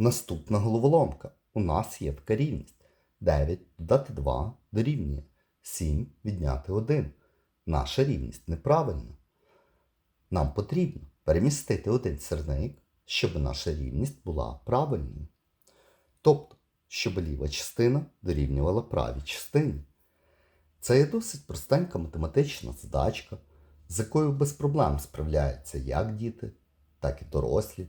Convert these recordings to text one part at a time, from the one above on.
Наступна головоломка. У нас є така рівність. 9 додати 2 дорівнює 7 відняти 1. Наша рівність неправильна. Нам потрібно перемістити один сірник, щоб наша рівність була правильною. Тобто, щоб ліва частина дорівнювала правій частині. Це є досить простенька математична задачка, з якою без проблем справляються як діти, так і дорослі.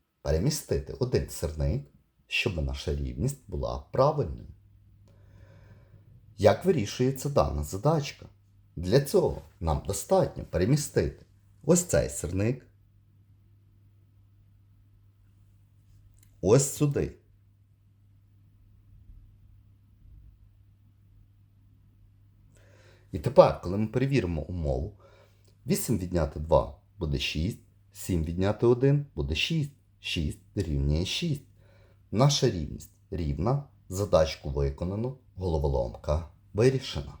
перемістити один сирник, щоб наша рівність була правильною. Як вирішується дана задачка? Для цього нам достатньо перемістити ось цей сирник ось сюди. І тепер, коли ми перевіримо умову, 8 відняти 2 буде 6, 7 відняти 1 буде 6, 6 рівнює 6. Наша рівність рівна, задачку виконано, головоломка вирішена.